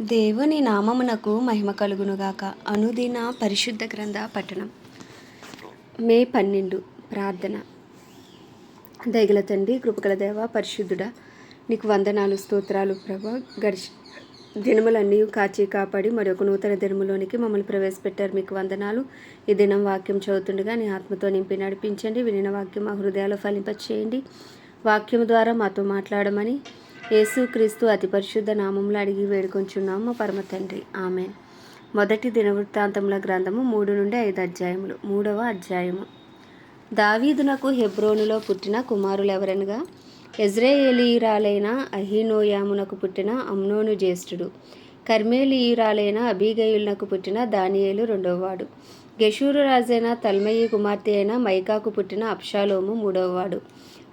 దేవుని నామమునకు మహిమ కలుగునుగాక. అనుదిన పరిశుద్ధ గ్రంథ పట్టణం మే పన్నెండు ప్రార్థన. దయగల తండ్రి కృపగల దేవ పరిశుద్ధుడా నీకు వందనాలు స్తోత్రాలు ప్రభ. గడిచి దినములన్నీ కాచి కాపాడి మరొక నూతన దినములోనికి మమ్మల్ని ప్రవేశపెట్టారు. మీకు వందనాలు. ఈ దినం వాక్యం చదువుతుండగా నీ ఆత్మతో నింపి నడిపించండి. వినిన వాక్యం మా హృదయాలు ఫలింపచేయండి. వాక్యం ద్వారా మాతో మాట్లాడమని యేసుక్రీస్తు అతి పరిశుద్ధ నామంలో అడిగి వేడుకొంచున్నాము మా పరమ తండ్రి. ఆమె మొదటి దినవృత్తాంతముల గ్రంథము మూడు నుండి ఐదు అధ్యాయములు. మూడవ అధ్యాయము. దావీదునకు హెబ్రోనులో పుట్టిన కుమారులు ఎవరనగా ఎజ్రేయేలీయురాలైన అహీనోయామునకు పుట్టిన అమ్నోను జ్యేష్ఠుడు. కర్మేలీయురాలైన అబీగయులకు పుట్టిన దానియేలు రెండవవాడు. గెషూరు రాజైన తల్మయి కుమార్తె అయిన మైకాకు పుట్టిన అప్షాలోము మూడవవాడు.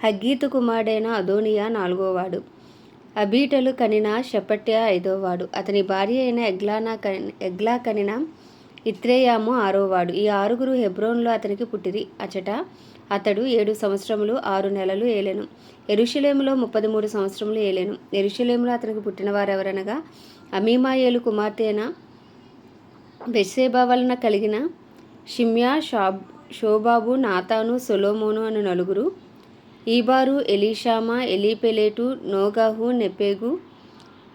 హగ్గీతు కుమారుడైన అదోనియా నాలుగోవాడు అబీటలు కనిన షపట్య ఐదోవాడు. అతని భార్య అయిన ఎగ్లానా కని ఎగ్లా కనిన ఇత్రేయాము ఆరోవాడు. ఈ ఆరుగురు హెబ్రోన్లో అతనికి పుట్టిరి. అచట అతడు ఏడు సంవత్సరములు ఆరు నెలలు ఏలెను. ఎరుషలేములో ముప్పది మూడు సంవత్సరములు ఏలెను. ఎరుషలేములో అతనికి పుట్టిన వారెవరనగా అమీమాయేలు కుమార్తెన అయిన బెస్సేబా వలన కలిగిన షిమ్యా షాబ్ షోబాబు నాతాను సొలోమోను అను నలుగురు ఈబారు ఎలీషామా ఎలీపెలేటు నోగాహు నెపెగు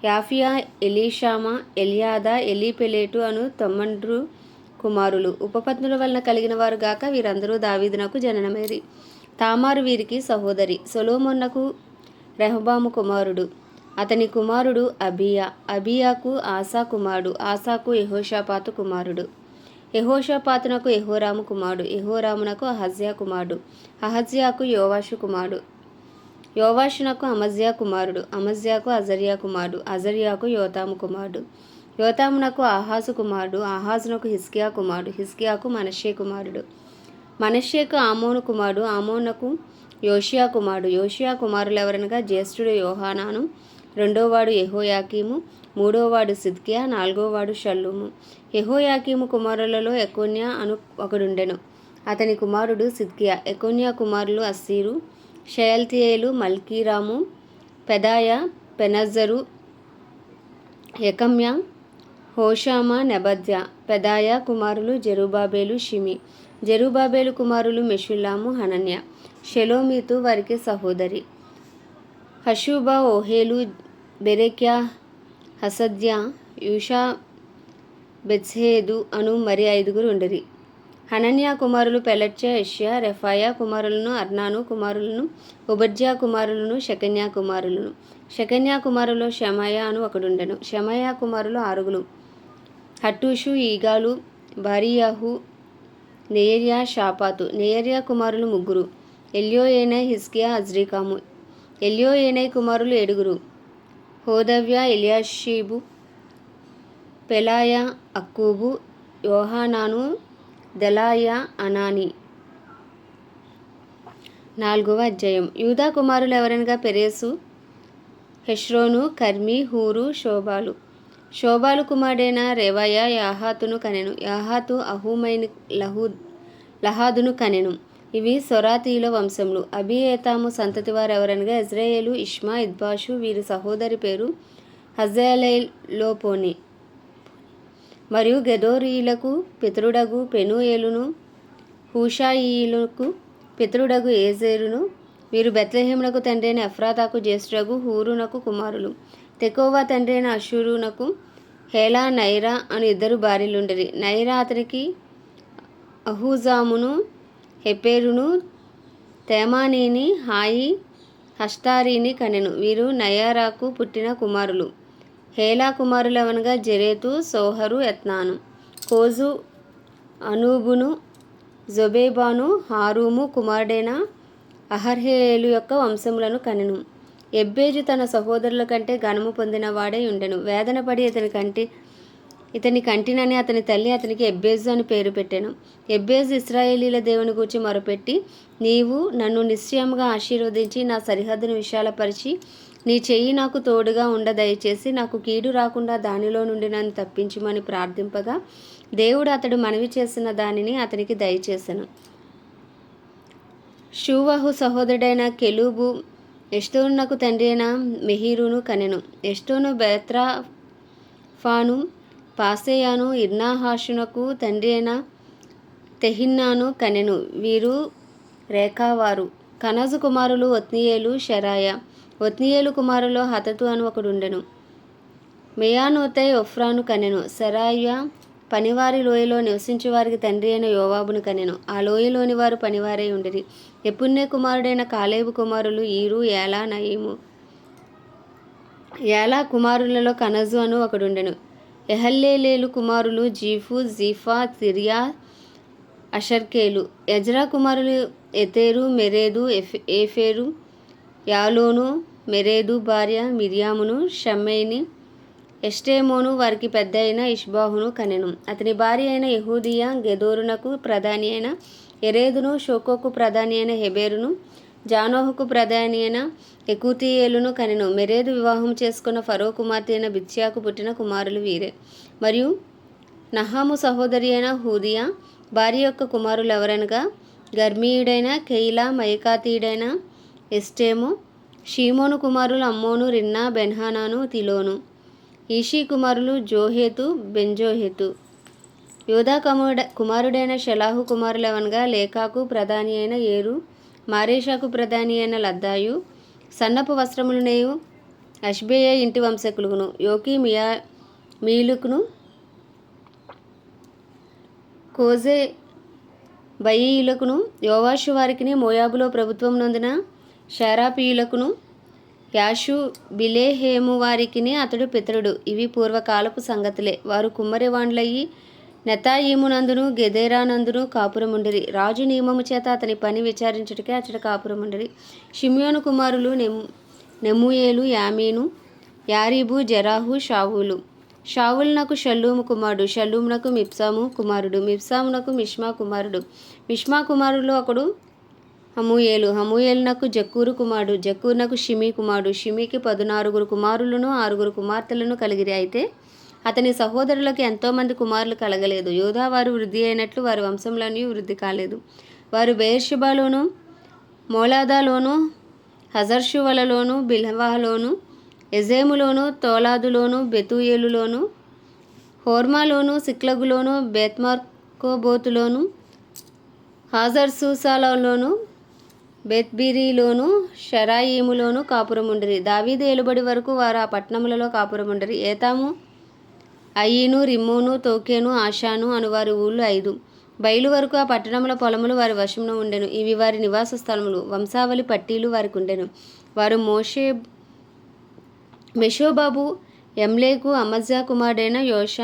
యాఫియా ఎలీషామా ఎలియాదా ఎలీపెలేటు అను తొమ్మండ్రు కుమారులు. ఉపపత్నుల వలన కలిగిన వారు గాక వీరందరూ దావీదునకు జననమేరి. తామారు వీరికి సహోదరి సొలోమొన్నకు రెహబాము కుమారుడు. అతని కుమారుడు అబియా. అబియాకు ఆసా కుమారుడు. ఆసాకు యహోషాపాతు కుమారుడు. యహోషపాతునకు యహోరాము కుమారుడు యహోరామునకు అహజ్యా కుమారుడు అహజ్యాకు యోవాషు కుమారుడు. యోవాషునకు అమజ్యా కుమారుడు అమజ్యాకు అజర్యా కుమారుడు అజర్యాకు యోతాము కుమారుడు. యోతామునకు ఆహాసు కుమారుడు ఆహాజునకు హిస్కియా కుమారుడు హిస్కియాకు మనషే కుమారుడు. మనషేకు ఆమోను కుమారుడు ఆమోనకు యోషియా కుమారుడు. యోషియా కుమారులెవరనగా జ్యేష్ఠుడు యోహానాను రెండోవాడు యెహోయాకీము మూడోవాడు సిద్కియా నాలుగోవాడు షల్లుము. యెహోయాకీము కుమారులలో ఎకోన్యా అను ఒకడుండెను. అతని కుమారుడు సిద్కియా ఎకోన్యా కుమారులు అస్సీరు షయల్తియేలు మల్కీరాము పెదాయ పెనజరు యకమ్య హోషామ నెబద్య పెదాయ కుమారులు జెరుబాబేలు షిమి. జెరుబాబేలు కుమారులు మెషుల్లాము హనన్య. షెలోమీతు వారికి సహోదరి. హషూబా ఓహేలు బెరెక్యా హసద్య యూషా బెత్సేదు అను మరి ఐదుగురు ఉండరి హనన్యా కుమారులు పెలట్య యష్యా రెఫాయా కుమారులను అర్నాను కుమారులను ఉబర్జ్యా కుమారులను షకన్యా కుమారులను షకన్యా కుమారులు షమయా అను ఒకడుండెను షమయా కుమారులు ఆరుగులు హట్టూషు ఈగాలు బారియాహు నేయర్యా షాపాతు నేయర్యా కుమారులు ముగ్గురు ఎల్యోయేనై హిస్కియా అజ్రీకాము ఎలియో ఎల్యోయేనై కుమారులు ఏడుగురు. హోదవ్య ఎలియాషీబు పెలాయ అక్కూబు యోహానాను దెలాయ అనాని. నాలుగవ అధ్యాయం. యూదా కుమారులు ఎవరనగా? పెరేసు హెష్రోను కర్మి హూరు శోభాలు శోభాలు కుమారుడైన రేవయ యాహాతును కనెను. యాహాతు అహూమైన లహూ లహాదును కనెను. ఇవి సొరాతీయుల వంశములు. అభియేతాము సంతతి వారు ఎవరనగా ఇజ్రాయేలు ఇష్మా ఇద్బాషు వీరి సహోదరి పేరు హజేలైలోపోని మరియు గెదోరీయులకు పితరుడగు పెనుయేలును హూషాయిలకు పితరుడగు ఏజేరును వీరు బెత్లహేమునకు తండ్రైన ఎఫ్రాతాకు జ్యేష్ఠుడగు హూరునకు కుమారులు. తెకోవా తండ్రైన అషూరునకు హేలా నైరా అని ఇద్దరు భార్యలుండరి. నైరా అతనికి అహూజామును హెపేరును తేమానీని హాయి హష్టారీని కనెను. వీరు నయారాకు పుట్టిన కుమారులు. హేలా కుమారులవనగా జరేతు సోహరు ఎత్నాను కోజు అనూబును జొబేబాను హారూము కుమారుడైన అహర్హేలు యొక్క వంశములను కనెను. ఎబ్బేజు తన సహోదరుల కంటే ఘనము పొందిన వాడై ఉండెను. వేదన పడి ఇతని కంటి ఇతని కంటినని అతని తల్లి అతనికి ఎబ్బేజు అని పేరు పెట్టాను. ఎబ్బేజు ఇస్రాయేలీల దేవుని గూర్చి మొరపెట్టి నీవు నన్ను నిశ్చయంగా ఆశీర్వదించి నా సరిహద్దును విశాలపరిచి నీ చెయ్యి నాకు తోడుగా ఉండ దయచేసి నాకు కీడు రాకుండా దానిలో నుండి నన్ను తప్పించుమని ప్రార్థింపగా దేవుడు అతడు మనవి చేసిన దానిని అతనికి దయచేశాను షూవహు సహోదరుడైన కెలూబు ఎస్టోన్నకు తండ్రి అయిన మెహీరును కనెను. ఎస్టోను బెత్రా ఫాను పాసేయాను ఇర్నాహాషునకు తండ్రి అయిన తెహిన్నాను కనెను. వీరు రేఖావారు. కనజు కుమారులు ఒత్నియేలు షరాయ. ఒత్నియేలు కుమారులో హతతు అని ఒకడుండెను. మెయానోతై ఒఫ్రాను కనెను. సరాయ పనివారి లోయలో నివసించే వారికి తండ్రి అయిన యోవాబును కనెను. ఆ లోయలోని వారు పనివారై ఉండిరి. ఎపుణ్య కుమారుడైన కాలేబు కుమారులు ఈరు ఏలా నయీము. ఏలా కుమారులలో కనజు అను ఒకడుండెను. ఎహల్లేలేలు కుమారులు జీఫు జీఫా తిరియా అషర్కేలు ఎజ్రా కుమారులు ఎతేరు మెరేదు ఎఫ్ ఏఫేరు యాలోను మెరేదు భార్య మిరియామును షమ్మేని ఎస్టేమోను వారికి పెద్ద అయిన ఇష్బాహును కనెను. అతని భార్య అయిన యహూదియా గెదోరునకు ప్రధాని అయిన ఎరేదును షోకోకు ప్రధాని అయిన హెబేరును జానోహుకు ప్రధాని అయిన ఎకూతియేలును కనెను. మెరేదు వివాహం చేసుకున్న ఫరో కుమార్తె అయిన బిత్యాకు పుట్టిన కుమారులు వీరే. మరియు నహాము సహోదరి అయిన హూదియా భార్య యొక్క కుమారులు ఎవరనగా గర్మీయుడైన కెయిలా మయకాతీయుడైన ఎస్టేము షీమోను కుమారులు అమ్మోను రిన్నా బెన్హానాను తిలోను. ఈషీ కుమారులు జోహేతు బెంజోహేతు. యోధా కుమారుడైన షలాహు కుమారులవనగా లేఖాకు ప్రధాని అయిన ఏరు మారేషాకు ప్రధాని అయిన లద్దాయు సన్నపు వస్త్రములు నేయు అష్బేయ ఇంటి వంశకులుగును యోకి మియా మీలుకును కోజే బయీయులకును యోవాషు వారికిని మోయాబులో ప్రభుత్వం నందున షారాపీయులకును యాషు బిలేహేము వారికిని అతడు పితరుడు. ఇవి పూర్వకాలపు సంగతులే. వారు కుమ్మరివాండ్లయ్యి నెతాయిమునందును గెదేరానందును కాపురముండిరి. రాజు నియమము చేత అతని పని విచారించుటకే అతడు కాపురముండిరి. షిమ్యోను కుమారులు నెమ్ నెముయేలు యామీను యారీబు జరాహు షావులు. షావులునకు షల్లూము కుమారుడు. షల్లూమునకు మిప్సాము కుమారుడు. మిప్సామునకు మిష్మా కుమారుడు. మిష్మా కుమారుడు ఒకడు హమూయేలు. హమూయేలునకు జక్కూరు కుమారుడు. జక్కూరునకు షిమి కుమారుడు. షిమికి పదునారుగురు కుమారులను ఆరుగురు కుమార్తెలను కలిగిరి. అయితే అతని సహోదరులకు ఎంతోమంది కుమారులు కలగలేదు. యోధా వారు వృద్ధి అయినట్లు వారి వంశంలోని వృద్ధి కాలేదు. వారు బేర్షిబాలోను మోలాదాలోను హజర్షువలలోను బిల్హవాహలోను ఎజేములోను తోలాదులోను బెతూయేలులోను హోర్మాలోను సిక్లగులోను బేత్మార్కోబోతులోను హాజర్సూసాలలోను బెత్బిరీలోను షరాయిములోను కాపురముండరి. దావీదు ఏలుబడి వరకు వారు ఆ పట్టణములలో కాపురముండరి. ఏతాము అయ్యిను రిమ్మోను తోకేను ఆషాను అని వారి ఊళ్ళు ఐదు. బయలు వరకు ఆ పట్టణముల పొలములు వారి వశంలో ఉండెను. ఇవి వారి నివాస స్థలములు. వంశావళి పట్టీలు వారికి ఉండెను. వారు మోషే మెషోబాబు ఎమ్లేకు అమజ్జా కుమారుడైన యోష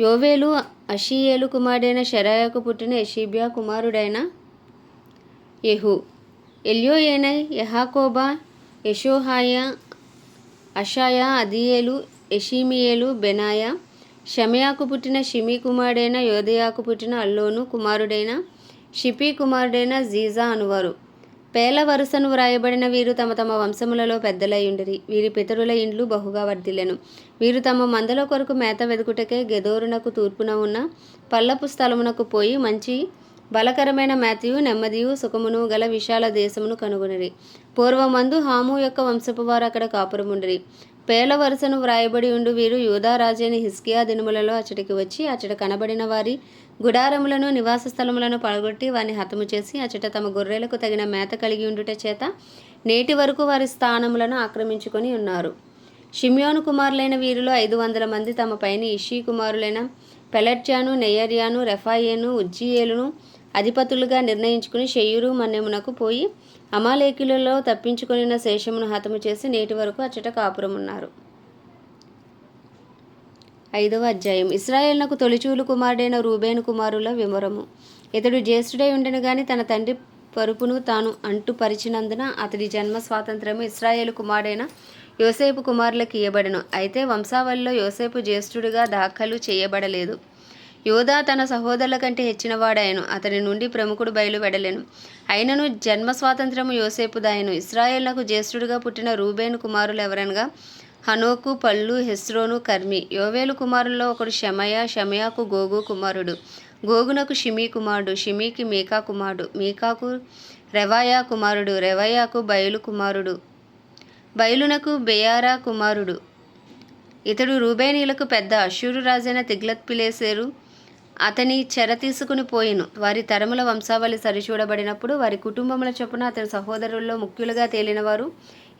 యోవేలు అషియేలు కుమారుడైన షరాయకు పుట్టిన యషీబియా కుమారుడైన యెహు. ఎల్యోయేనై యహాకోబా యషోహాయ అషాయా అదియేలు ఎషీమియేలు బెనాయ షమయాకు పుట్టిన షిమి కుమారుడైన యోధయాకు పుట్టిన అల్లోను కుమారుడైన షిపీ కుమారుడైన జీజా అనువారు. పేల వరుసను వ్రాయబడిన వీరు తమ తమ వంశములలో పెద్దలయ్యుండిరి. వీరి పితరుల ఇండ్లు బహుగా వర్ధిల్లెను. వీరు తమ మందల కొరకు మేత వెదుకుటకే గెదోరునకు తూర్పున ఉన్న పల్లపు స్థలమునకు పోయి మంచి బలకరమైన మేతయు నెమ్మదియు సుఖమును గల విశాల దేశమును కనుగొనిరి. పూర్వమందు హాము యొక్క వంశపు వారు అక్కడ కాపురముండిరి. పేల వరుసను వ్రాయబడి ఉండు వీరు యూదారాజైన హిస్కియా దినములలో అచ్చటికి వచ్చి అచ్చట కనబడిన వారి గుడారములను నివాస స్థలములను పడగొట్టి వారిని హతము చేసి అచ్చట తమ గొర్రెలకు తగిన మేత కలిగి ఉండుట చేత నేటి వరకు వారి స్థానములను ఆక్రమించుకొని ఉన్నారు. షిమ్యోను కుమారులైన వీరిలో ఐదు వందల మంది తమ పైన ఇషీ కుమారులైన పెలట్యాను నెయ్యర్యాను రెఫాయేను ఉజ్జియేలును అధిపతులుగా నిర్ణయించుకుని షెయ్యూరు మన్నెమునకు పోయి అమాలేకులలో తప్పించుకొనిన శేషమును హతము చేసి నేటి వరకు అచ్చట కాపురమున్నారు. ఐదవ అధ్యాయం. ఇస్రాయేల్నకు తొలిచూలు కుమారుడైన రూబేను కుమారుల వివరము. ఇతడు జ్యేష్ఠుడై ఉండను గాని తన తండ్రి పరుపును తాను అంటుపరిచినందున అతడి జన్మ స్వాతంత్రము ఇస్రాయేలు కుమారుడైన యోసేపు కుమారులకు ఇయ్యబడను. అయితే వంశావళిలో యోసేపు జ్యేష్ఠుడిగా దాఖలు చేయబడలేదు. యోధా తన సహోదరుల కంటే హెచ్చినవాడాయను అతని నుండి ప్రముఖుడు బయలువెడలేను అయినను జన్మ స్వాతంత్రము యోసేపు దాయను ఇస్రాయేళ్ళకు జ్యేష్ఠుడిగా పుట్టిన రూబేను కుమారులు ఎవరనగా హనోకు పల్లు హెస్రోను కర్మి. యోవేలు కుమారుల్లో ఒకడు షమయ షమయాకు గోగు కుమారుడు. గోగునకు షిమీ కుమారుడు. షిమీకి మీకా కుమారుడు. మీకాకు రెవాయా కుమారుడు. రెవయాకు బయలు కుమారుడు. బయలునకు బెయారా కుమారుడు. ఇతడు రూబేనీలకు పెద్ద అశూరు రాజైన తిగ్లత్ పిలేసేరు అతని చెర తీసుకుని పోయిను. వారి తరముల వంశావళి సరిచూడబడినప్పుడు వారి కుటుంబముల చొప్పున అతని సహోదరుల్లో ముఖ్యులుగా తేలినవారు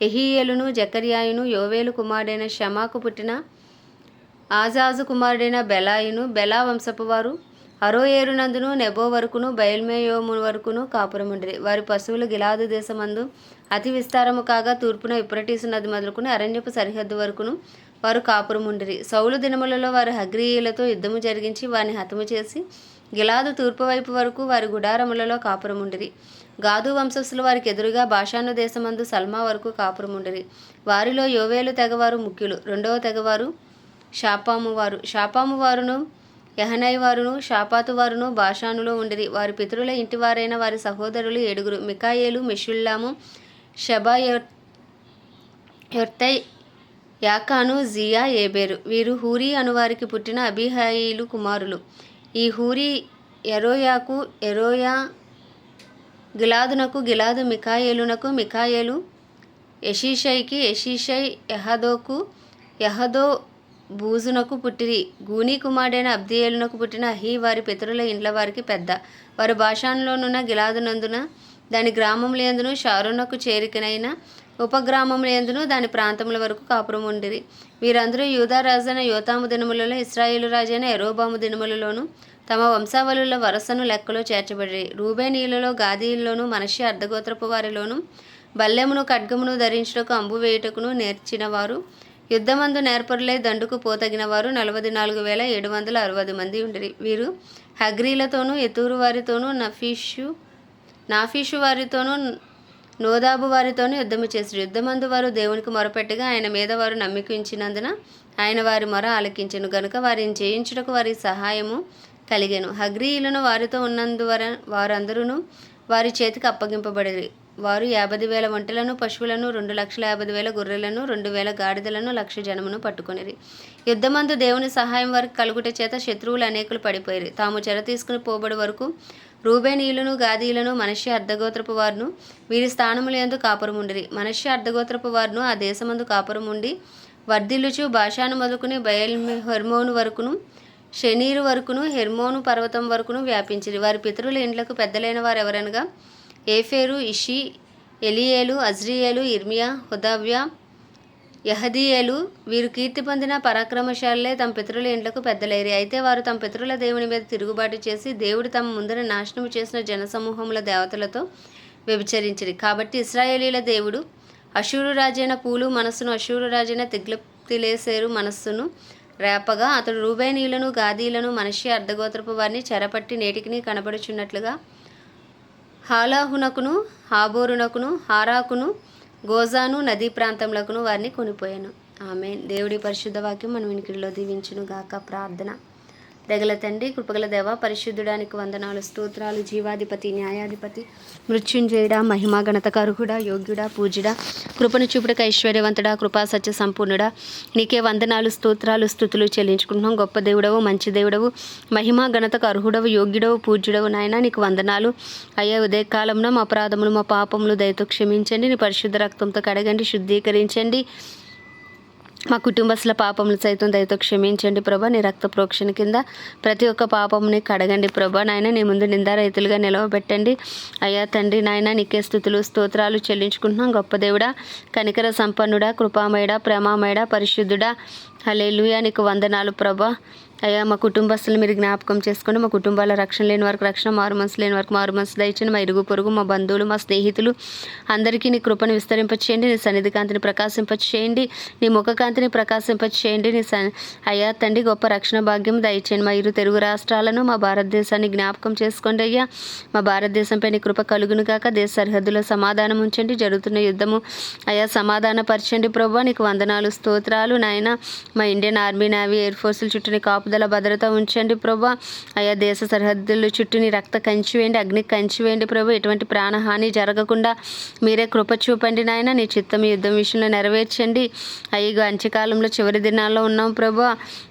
ఎహీయేలును జకర్యాయును యోవేలు కుమారుడైన షమాకు పుట్టిన ఆజాజు కుమారుడైన బెలాయును బెలా వంశపు వారు అరోయేరునందును నెబో వరకును బయల్మేయోము వరకును కాపురముండిరి. వారి పశువులు గిలాదు దేశమందు అతి విస్తారము కాగా తూర్పున ఇప్రటీసు నది మొదలుకుని అరణ్యపు సరిహద్దు వరకును వారు కాపురముండిరి సౌలు దినములలో వారు హగ్రీయులతో యుద్ధము జరిగించి వారిని హతము చేసి గిలాదు తూర్పు వైపు వరకు వారి గుడారములలో కాపురముండిరి గాదు వంశస్థులు వారికి ఎదురుగా భాషాను దేశమందు సల్మా వరకు కాపురముండిరి వారిలో యోవేలు తెగవారు ముఖ్యులు. రెండవ తెగవారు షాపాము వారు. షాపాము వారును యహనై వారును షాపాతు వారును భాషానులో ఉండిరి. వారి పితరుల ఇంటివారైన వారి సహోదరులు ఏడుగురు. మికాయేలు మిషుల్లాము షబా యొర్తై యాకాను జియా ఏబేరు. వీరు హూరి అనువారికి పుట్టిన అభిహాయిలు కుమారులు. ఈ హూరి ఎరోయాకు ఎరోయా గిలాదునకు గిలాదు మికాయేలునకు మికాయేలు యషీషైకి యషీషై యహదోకు యహదో బూజునకు పుట్టిరి. గూని కుమారుడైన అబ్దియేలునకు పుట్టిన అహీ వారి పితరుల ఇండ్ల వారికి పెద్ద. వారు భాషాన్లోనున్న గిలాదునందున దాని గ్రామములందును షారునకు చేరికనైన ఉపగ్రామములందును దాని ప్రాంతముల వరకు కాపురం ఉండిరి. వీరందరూ యూదా రాజైన యోతాము దినములలో ఇస్రాయేలు రాజైన ఎరోబాము దినములలోను తమ వంశావళుల వరసను లెక్కలో చేర్చబడి రూబేనీలలో గాదీయుల్లోను మనషి అర్ధగోత్రపు వారిలోను బల్లెమును ఖడ్గమును ధరించుటకు అంబు వేయుటకును నేర్చిన వారు యుద్ధమందు నేర్పరులై దండుకు పోతగిన వారు నలభై నాలుగు వేల ఏడు వందల అరవై మంది ఉండిరి. వీరు హగ్రీలతోనూ ఎతూరు వారితోనూ నఫీషు నాఫీషు వారితోనూ నోదాబు వారితోనూ యుద్ధము చేసి యుద్ధమందు వారు దేవునికి మొరపెట్టగా ఆయన మీద వారు నమ్మికించినందున ఆయన వారి మొర ఆలకించెను. గనుక వారిని జయించుటకు వారి సహాయము కలిగాను. హగ్రీయులను వారితో ఉన్నందువర వారందరూ వారి చేతికి అప్పగింపబడిరి. వారు యాభై వేల ఒంటెలను పశువులను రెండు లక్షల యాభై వేల గొర్రెలను రెండు వేల గాడిదలను లక్ష జనమును పట్టుకునిరి. యుద్ధమందు దేవుని సహాయం వారికి కలుగుట చేత శత్రువులు అనేకులు పడిపోయారు. తాము చెర తీసుకుని పోబడి వరకు రూబేనీయులను గాదీయులను మనిషి అర్ధగోత్రపు వారును వీరి స్థానములందు కాపురముండిరి మనిషి అర్ధగోత్రపు వారును ఆ దేశమందు కాపురముండి వర్ధిల్లుచు భాషాను మొదలుకుని బయల్ హెర్మోను వరకును షనీరు వరకును హెర్మోను పర్వతం వరకును వ్యాపించిరి. వారి పితరుల ఇండ్లకు పెద్దలైన వారు ఎవరనగా ఏఫేరు ఇషి ఎలియేలు అజ్రియేలు ఇర్మియా హుదావ్యా యహదీయేలు వీరు కీర్తి పొందిన పరాక్రమశాలే తమ పితరుల ఇండ్లకు పెద్దలేరి. అయితే వారు తమ పితరుల దేవుని మీద తిరుగుబాటు చేసి దేవుడు తమ ముందర నాశనము చేసిన జనసమూహముల దేవతలతో వ్యభిచరించిరి. కాబట్టి ఇస్రాయేలీల దేవుడు అశూరు రాజైన పూలు మనస్సును అశూరు రాజైన తిగ్లప్తిలేసేరు మనస్సును రేపగా అతడు రూబేనీయులను గాదీలను మనిషి అర్ధగోత్రపు వారిని చెరపట్టి నేటికిని కనబడుచున్నట్లుగా హాలాహునకును హాబోరునకును హారాకును గోజాను నదీ ప్రాంతంలోకును వారిని కొనిపోయాను. ఆమె దేవుడి పరిశుద్ధ వాక్యం మన వినికిడిలో దీవించును గాక ప్రార్థన. దగల తండ్రి కృపగల దేవ పరిశుద్ధుడానికి వందనాలు స్తోత్రాలు జీవాధిపతి న్యాయాధిపతి మృత్యుంజయుడా మహిమా గణతకరుహుడా యోగ్యుడా పూజుడా కృపను చూపుడక ఐశ్వర్యవంతుడా కృపా సత్య సంపూర్ణుడా. నీకే వందనాలు స్తోత్రాలు స్థుతులు చెల్లించుకుంటున్నాం. గొప్ప దేవుడవు మంచి దేవుడవు మహిమా గణతకు అర్హుడవు యోగ్యుడవు పూజ్యుడవు నాయన నీకు వందనాలు. అయ్యా ఉదయ కాలంలో మా అపరాధములు మా పాపములు దయతో క్షమించండి. నీ పరిశుద్ధ రక్తంతో కడగండి శుద్ధీకరించండి. మా కుటుంబస్తుల పాపములు సైతం దయతో క్షమించండి ప్రభా. నీ రక్త ప్రోక్షణ కింద ప్రతి ఒక్క పాపముని కడగండి ప్రభా. నాయన నీ ముందు నిందారైతులుగా నిలవబెట్టండి. అయ్యా తండ్రి నాయన నీకే స్థుతులు స్తోత్రాలు చెల్లించుకుంటున్నాం. గొప్ప దేవుడా కనికర సంపన్నుడా కృపామయుడా ప్రేమామయుడా పరిశుద్ధుడా. హలే నీకు వందనాలు ప్రభా. అయ్యా మా కుటుంబస్తులు మీరు జ్ఞాపకం చేసుకోండి మా కుటుంబాల రక్షణ లేని వరకు రక్షణ మారు మనసు లేని వరకు మారు మనసు దయచండి మా ఇరుగు పొరుగు మా బంధువులు మా స్నేహితులు అందరికీ నీ కృపను విస్తరింపచేయండి నీ సన్నిధి కాంతిని ప్రకాశింపచేయండి నీ ముఖ కాంతిని ప్రకాశింపచేయండి నీ సన్ అయ్యా తండ్రి గొప్ప రక్షణ భాగ్యం దయచేయండి మా ఇరు తెలుగు రాష్ట్రాలను మా భారతదేశాన్ని జ్ఞాపకం చేసుకోండి అయ్యా. మా భారతదేశంపై నీ కృప కలుగును కాక దేశ సరిహద్దులో సమాధానం ఉంచండి జరుగుతున్న యుద్ధము అయ్యా సమాధాన పరచండి ప్రభు నీకు వందనాలు స్తోత్రాలు నాయన మా ఇండియన్ ఆర్మీ నేవీ ఎయిర్ ఫోర్సులు చుట్టూ నీ కాపుదల భద్రత ఉంచండి ప్రభా. అయా దేశ సరిహద్దులు చుట్టూని రక్త కంచివేయండి అగ్ని కంచివేయండి ప్రభు. ఎటువంటి ప్రాణహాని జరగకుండా మీరే కృప చూపండి నాయన. నీ చిత్తం యుద్ధం విషయంలో నెరవేర్చండి. అయ్యగా అంత్యకాలంలో చివరి దినాల్లో ఉన్నాం ప్రభు.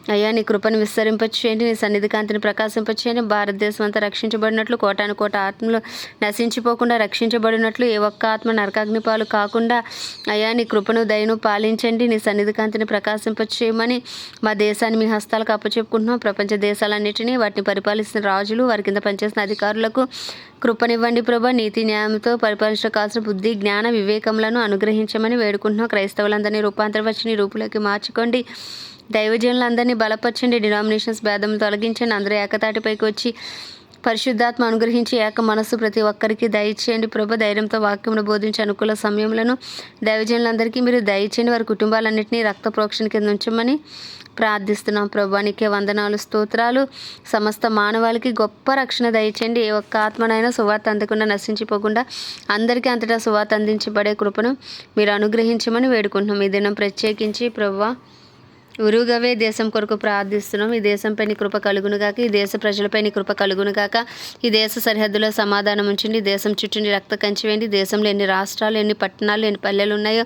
అయ్యా నీ కృపను విస్తరింపచేయండి నీ సన్నిధి కాంతిని ప్రకాశింపచేయండి. భారతదేశం అంతా రక్షించబడినట్లు కోటాను కోట ఆత్మలు నశించిపోకుండా రక్షించబడినట్లు ఏ ఒక్క ఆత్మ నరకాగ్నిపాలు కాకుండా అయ్యా నీ కృపను దయను పాలించండి నీ సన్నిధి కాంతిని ప్రకాశింపచేయమని మా దేశాన్ని మీ హస్తాలకు అప్పచెప్పుకుంటున్నాం. ప్రపంచ దేశాలన్నింటినీ వాటిని పరిపాలిస్తున్న రాజులు వారి కింద పనిచేసిన అధికారులకు కృపనివ్వండి ప్రభా. నీతి న్యాయంతో పరిపాలించడం కావాల్సిన బుద్ధి జ్ఞాన వివేకములను అనుగ్రహించమని వేడుకుంటున్నాం. క్రైస్తవులందరినీ రూపాంతరపరిచి రూపులోకి మార్చుకోండి. దైవజనులందరినీ బలపరచండి. డినామినేషన్స్ భేదం తొలగించండి. అందరూ ఏకతాటిపైకి వచ్చి పరిశుద్ధాత్మ అనుగ్రహించి ఏక మనస్సు ప్రతి ఒక్కరికి దయచేయండి. ప్రభు ధైర్యంతో వాక్యమును బోధించి అనుకూల సమయంలో దైవజనులందరికీ మీరు దయచేయండి. వారి కుటుంబాలన్నింటినీ రక్త ప్రోక్షణ కింద ఉంచమని ప్రార్థిస్తున్నాం. ప్రభానికే వందనాలు స్తోత్రాలు. సమస్త మానవాళికి గొప్ప రక్షణ దయచేయండి. ఏ ఒక్క ఆత్మనైనా సువార్త అందకుండా నశించిపోకుండా అందరికీ అంతటా సువార్త అందించబడే కృపను మీరు అనుగ్రహించమని వేడుకుంటున్నాం. ఈ దినం ప్రత్యేకించి ప్రభా ఉరుగవే దేశం కొరకు ప్రార్థిస్తున్నాం. ఈ దేశంపై నీ కృప కలుగును గాక ఈ దేశ ప్రజలపై నీ కృప కలుగును గాక. ఈ దేశ సరిహద్దులో సమాధానం ఉంచండి. దేశం చుట్టూ రక్త కంచి వేయండి. దేశంలో ఎన్ని రాష్ట్రాలు ఎన్ని పట్టణాలు ఎన్ని పల్లెలు ఉన్నాయో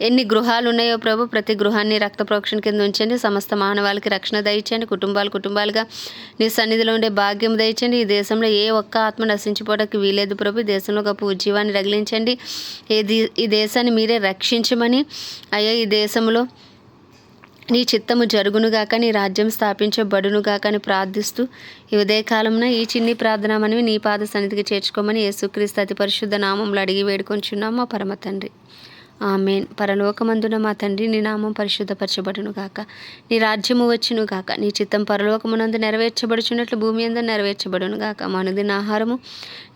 ఎన్ని గృహాలు ఉన్నాయో ప్రభు ప్రతి గృహాన్ని రక్త ప్రోక్షణ కింద ఉంచండి. సమస్త మానవాళికి రక్షణ దయచండి కుటుంబాలు కుటుంబాలుగా నీ సన్నిధిలో ఉండే భాగ్యం దయచండి ఈ దేశంలో ఏ ఒక్క ఆత్మ నశించిపోవడానికి వీలేదు ప్రభు. ఈ దేశంలో గొప్ప ఉజ్జీవాన్ని రగిలించండి. ఈ దేశాన్ని మీరే రక్షించమని అయ్యా ఈ దేశంలో నీ చిత్తము జరుగునుగాక నీ రాజ్యం స్థాపించబడునుగాక అని ప్రార్థిస్తూ ఈ ఉదయకాలంలో ఈ చిన్ని ప్రార్థన మనవి నీ పాద సన్నిధికి చేర్చుకోమని యేసుక్రీస్తు అతి పరిశుద్ధ నామంలో అడిగి వేడుకొంచున్నాం మా పరమ తండ్రి. ఆమెన్. పరలోకమందున మా తండ్రి నీ నామం పరిశుద్ధపరచబడును గాక. నీ రాజ్యము వచ్చును గాక. నీ చిత్తం పరలోకమునందు నెరవేర్చబడుచున్నట్లు భూమి అందు నెరవేర్చబడును గాక. మా అనుదిన ఆహారము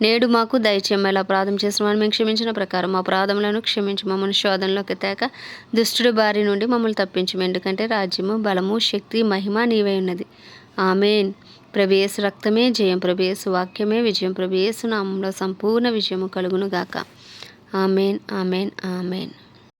నేడు మాకు దయచేయం ఎలా అపరాధం చేసిన వారిని మేము క్షమించిన ప్రకారం మా అపరాధములను క్షమించి మమ్మల్ని శోధనలోకి తేక దుష్టుడి బారి నుండి మమ్మల్ని తప్పించము. ఎందుకంటే రాజ్యము బలము శక్తి మహిమ నీవే ఉన్నది. ఆమెన్. ప్రభేసు రక్తమే జయం ప్రభేసు వాక్యమే విజయం ప్రభేసు నామంలో సంపూర్ణ విజయము కలుగును గాక. Amen amen amen.